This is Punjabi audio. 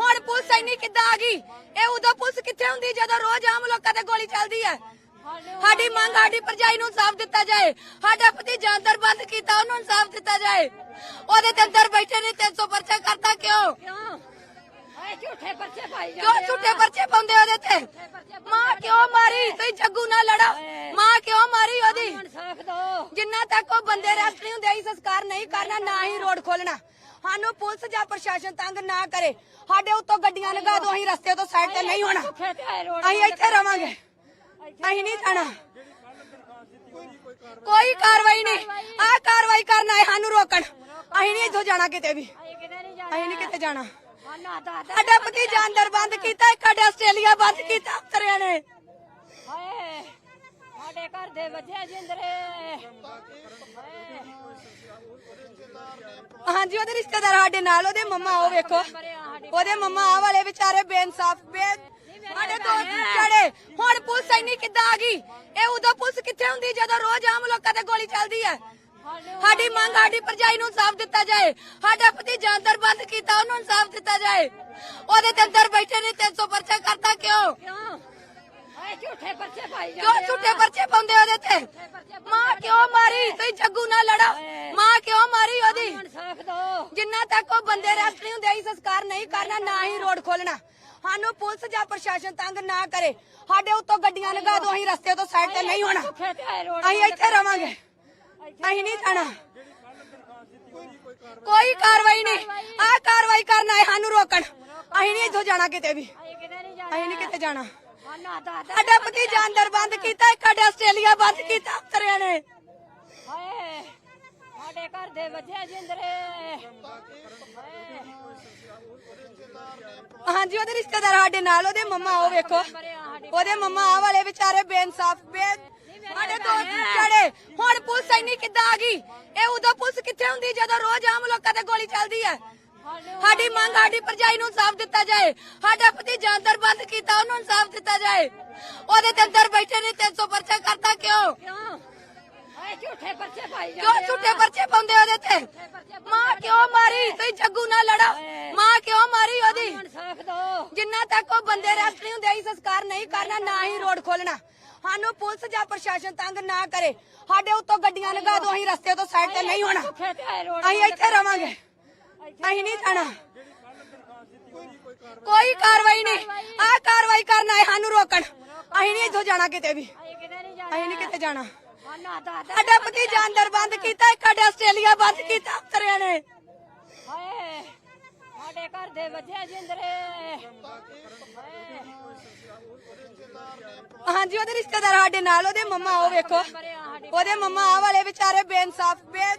ਹੁਣ ਪੁਲਿਸ ਇੰਨੀ ਕਿੱਦਾਂ ਆ ਗਈ? ਇਹ ਉਦੋਂ ਪੁਲਿਸ ਕਿੱਥੇ ਹੁੰਦੀ ਜਦੋਂ ਰੋਜ਼ ਆਮ ਲੋਕਾਂ ਤੇ ਗੋਲੀ ਚੱਲਦੀ ਹੈ? ਸਾਡੀ ਮੰਗ ਸਾਡੀ ਪਰਜਾਈ ਨੂੰ ਇਨਸਾਫ ਦਿੱਤਾ ਜਾਏ। ਸਾਡਾ ਭਤੀਜਾ ਅੰਦਰ ਬੰਦ ਕੀਤਾ ਉਹਨੂੰ ਇਨਸਾਫ ਦਿੱਤਾ ਜਾਏ। ਉਹਦੇ ਤੇ ਅੰਦਰ ਬੈਠੇ ਨੇ 300 ਪਰਚਾ ਕਰਤਾ ਕਿਉਂ? ਝੂਠੇ ਪਰਚੇ ਪਾਈ ਜਾਂਦੇ ਕਿਉਂ ਝੂਠੇ ਪਰਚੇ ਪਾਉਂਦੇ ਉਹਦੇ ਤੇ? ਮਾਂ ਕਿਉਂ ਮਾਰੀ? ਤੁਸੀਂ ਜੱਗੂ ਨਾਲ ਲੜੋ। ਮਾਂ ਕਿਉਂ ਮਾਰੀ ਉਹਦੀ? ਜਿੰਨਾ ਤੱਕ ਉਹ ਬੰਦੇ ਰੈਸਟ ਨਹੀਂ ਹੁੰਦੇ ਅਸੀਂ ਸੰਸਕਾਰ ਨਹੀਂ ਕਰਨਾ ਨਾ ਹੀ ਰੋਡ ਖੋਲਣਾ ਸਾਨੂੰ ਪੁਲਿਸ ਜਾਂ ਪ੍ਰਸ਼ਾਸਨ ਤੰਗ ਨਾ ਕਰੇ। ਸਾਡੇ ਉੱਤੋਂ ਗੱਡੀਆਂ ਲਗਾ ਦੋ ਅਸੀਂ ਰਸਤੇ ਤੋਂ ਸਾਈਡ ਤੇ ਨਹੀਂ ਹੋਣਾ। ਆਏ ਅਸੀਂ ਇੱਥੇ ਰਵਾਂਗੇ। ਅਸੀਂ ਨਹੀਂ ਜਾਣਾ। ਕੋਈ ਕਾਰਵਾਈ ਨਹੀਂ। ਆਹ ਕਾਰਵਾਈ ਕਰਨਾ ਹੈ ਸਾਨੂੰ ਰੋਕਣ। ਅਸੀਂ ਨਹੀਂ ਇੱਥੋਂ ਜਾਣਾ ਕਿਤੇ ਵੀ। ਅਸੀਂ ਨਹੀਂ ਕਿਤੇ ਜਾਣਾ। ਸਾਡਾ ਭਤੀਜਾ ਅੰਦਰ ਬੰਦ ਕੀਤਾ ਸਾਡੇ ਆਸਟ੍ਰੇਲੀਆ ਬੰਦ ਕੀਤਾ ਉਤਰਿਆ ਨੇ। ਹਾਏ। ਸਾਡੇ ਘਰ ਦੇ ਵੱਜੇ ਜਿੰਦਰੇ। ਹਾਂਜੀ ਉਹਦੇ ਰਿਸ਼ਤੇਦਾਰ ਸਾਡੇ ਨਾਲ ਉਹਦੇ ਮੰਮਾ ਉਹ ਵੇਖੋ। ਉਹਦੇ ਮੰਮਾ ਆ ਵਾਲੇ ਵਿਚਾਰੇ ਬੇਇਨਸਾਫ ਬੇ ਸਾਡੇ ਦੋ ਚੜੇ ਹੁਣ ਪੁਲਿਸ ਇੰਨੀ ਕਿੱਦਾਂ ਆ ਗਈ? ਇਹ ਉਦੋਂ ਪੁਲਿਸ ਕਿੱਥੇ ਹੁੰਦੀ ਜਦੋਂ ਰੋਜ਼ ਆਮ ਲੋਕਾਂ ਤੇ ਗੋਲੀ ਚੱਲਦੀ ਹੈ? ਸਾਡੀ ਮੰਗ ਸਾਡੀ ਪਰਜਾਈ ਨੂੰ ਇਨਸਾਫ ਦਿੱਤਾ ਜਾਏ। ਸਾਡਾ ਭਤੀਜਾ ਅੰਦਰ ਬੰਦ ਕੀਤਾ ਉਹਨੂੰ ਇਨਸਾਫ ਦਿੱਤਾ ਜਾਏ। ਉਹਦੇ ਤੇ ਅੰਦਰ ਬੈਠੇ ਨੇ 300 ਪਰਚਾ ਕਰਤਾ ਕਿਉਂ? ਝੂਠੇ ਪਰਚੇ ਪਾਈ ਜਾਂਦੇ ਕਿਉਂ ਝੂਠੇ ਪਰਚੇ ਪਾਉਂਦੇ ਉਹਦੇ ਤੇ? ਮਾਂ ਕਿਉਂ ਮਾਰੀ? ਤੁਸੀਂ ਜੱਗੂ ਨਾਲ ਲੜੋ। ਮਾਂ ਕਿਉਂ ਮਾਰੀ ਉਹਦੀ? ਇਨਸਾਫ ਜਿੰਨਾ ਤੱਕ ਉਹ ਬੰਦੇ ਰੈਸਟ ਨਹੀਂ ਹੁੰਦੇ ਅਸੀਂ ਸੰਸਕਾਰ ਨਹੀਂ ਕਰਨਾ ਨਾ ਹੀ ਰੋਡ ਖੋਲਣਾ। ਸਾਨੂੰ ਪੁਲਿਸ ਜਾਂ ਪ੍ਰਸ਼ਾਸਨ ਤੰਗ ਨਾ ਕਰੇ। ਸਾਡੇ ਉੱਤੋਂ ਗੱਡੀਆਂ ਲਗਾ ਦੋ ਅਸੀਂ ਰਸਤੇ ਤੋਂ ਸਾਈਡ ਤੇ ਨਹੀਂ ਹੋਣਾ। ਆਏ ਅਸੀਂ ਇੱਥੇ ਰਵਾਂਗੇ। ਅਸੀਂ ਨਹੀਂ ਜਾਣਾ। ਕੋਈ ਕਾਰਵਾਈ ਨਹੀਂ। ਆਹ ਕਾਰਵਾਈ ਕਰਨਾ ਹੈ ਸਾਨੂੰ ਰੋਕਣ। ਅਸੀਂ ਨਹੀਂ ਇੱਥੋਂ ਜਾਣਾ ਕਿਤੇ ਵੀ। ਅਸੀਂ ਕਿਤੇ ਨਹੀਂ ਜਾਣਾ। ਅਸੀਂ ਨਹੀਂ ਕਿਤੇ ਜਾਣਾ। ਸਾਡਾ ਭਤੀਜਾ ਅੰਦਰ ਬੰਦ ਕੀਤਾ ਸਾਡੇ ਆਸਟ੍ਰੇਲੀਆ ਬੰਦ ਕੀਤਾ ਉਤਰਿਆ ਨੇ। ਹਾਏ ਸਾਡੇ ਘਰ ਦੇ ਵੱਜੇ ਜਿੰਦਰੇ। ਹਾਂਜੀ ਉਹਦੇ ਰਿਸ਼ਤੇਦਾਰ ਸਾਡੇ ਨਾਲ ਉਹਦੇ ਮੰਮਾ ਉਹ ਵੇਖੋ। ਉਹਦੇ ਮੰਮਾ ਆ ਵਾਲੇ ਵਿਚਾਰੇ ਬੇਇਨਸਾਫ ਬੇ ਸਾਡੇ ਦੋ ਚੜੇ ਹੁਣ ਪੁਲਿਸ ਇੰਨੀ ਕਿੱਦਾਂ ਆ ਗਈ? ਇਹ ਉਦੋਂ ਪੁਲਿਸ ਕਿੱਥੇ ਹੁੰਦੀ? ਜਦੋਂ ਰੋਜ਼ ਆਮ ਲੋਕਾਂ ਤੇ ਗੋਲੀ ਚੱਲਦੀ ਹੈ। ਸਾਡੀ ਮੰਗ ਸਾਡੀ ਪਰਜਾਈ ਨੂੰ ਇਨਸਾਫ ਦਿੱਤਾ ਜਾਏ। ਸਾਡਾ ਭਤੀਜਾ ਅੰਦਰ ਬੰਦ ਕੀਤਾ ਉਹਨੂੰ ਇਨਸਾਫ ਦਿੱਤਾ ਜਾਏ। ਉਹਦੇ ਤੇ ਅੰਦਰ ਬੈਠੇ ਨੇ 300 ਪਰਚਾ ਕਰਤਾ ਕਿਉਂ? ਕਿਉਂ? ਝੂਠੇ ਪਰਚੇ ਪਾਈ ਕਿਉਂ ਜਾਂਦੇ ਝੂਠੇ ਪਰਚੇ ਪਾਉਂਦੇ ਉਹਦੇ ਤੇ? ਮਾਂ ਕਿਉਂ ਮਾਰੀ? ਤੁਸੀਂ ਜੱਗੂ ਨਾਲ ਲੜੋ। ਮਾਂ ਕਿਉਂ ਮਾਰੀ ਉਹਦੀ? ਇਨਸਾਫ ਜਿੰਨਾ ਤੱਕ ਉਹ ਬੰਦੇ ਰੈਸਟ ਨਹੀਂ ਹੁੰਦੇ ਅਸੀਂ ਸੰਸਕਾਰ ਨਹੀਂ ਕਰਨਾ ਨਾ ਹੀ ਰੋਡ ਖੋਲਣਾ। ਸਾਨੂੰ ਪੁਲਿਸ ਜਾਂ ਪ੍ਰਸ਼ਾਸਨ ਤੰਗ ਨਾ ਕਰੇ। ਸਾਡੇ ਉੱਤੋਂ ਗੱਡੀਆਂ ਲਗਾ ਦੋ ਅਸੀਂ ਰਸਤੇ ਤੋਂ ਸਾਈਡ ਤੇ ਨਹੀਂ ਹੋਣਾ। ਅਸੀਂ ਇੱਥੇ ਰਵਾਂਗੇ। ਅਸੀਂ ਨਹੀਂ ਜਾਣਾ ਕੋਈ ਕਾਰਵਾਈ ਨਹੀਂ। ਆਹ ਕਾਰਵਾਈ ਕਰਨਾ ਹੈ ਸਾਨੂੰ ਰੋਕਣ। ਅਸੀਂ ਨਹੀਂ ਇੱਥੋਂ ਜਾਣਾ ਕਿਤੇ ਵੀ। ਅਸੀਂ ਕਿਤੇ ਨਹੀਂ ਕਿਤੇ ਜਾਣਾ। ਸਾਡਾ ਭਤੀਜਾ ਅੰਦਰ ਬੰਦ ਕੀਤਾ ਸਾਡੇ ਆਸਟ੍ਰੇਲੀਆ ਬੰਦ ਕੀਤਾ ਉਤਰਿਆ ਨੇ। ਹਾਏ ਸਾਡੇ ਘਰ ਦੇ ਵੱਜੇ ਜਿੰਦਰੇ ਹਾਂਜੀ ਉਹਦੇ ਰਿਸ਼ਤੇਦਾਰ ਸਾਡੇ ਨਾਲ ਉਹਦੇ ਮੰਮਾ ਉਹ ਵੇਖੋ। ਉਹਦੇ ਮੰਮਾ ਆ ਵਾਲੇ ਵਿਚਾਰੇ ਬੇਇਨਸਾਫ ਬੇ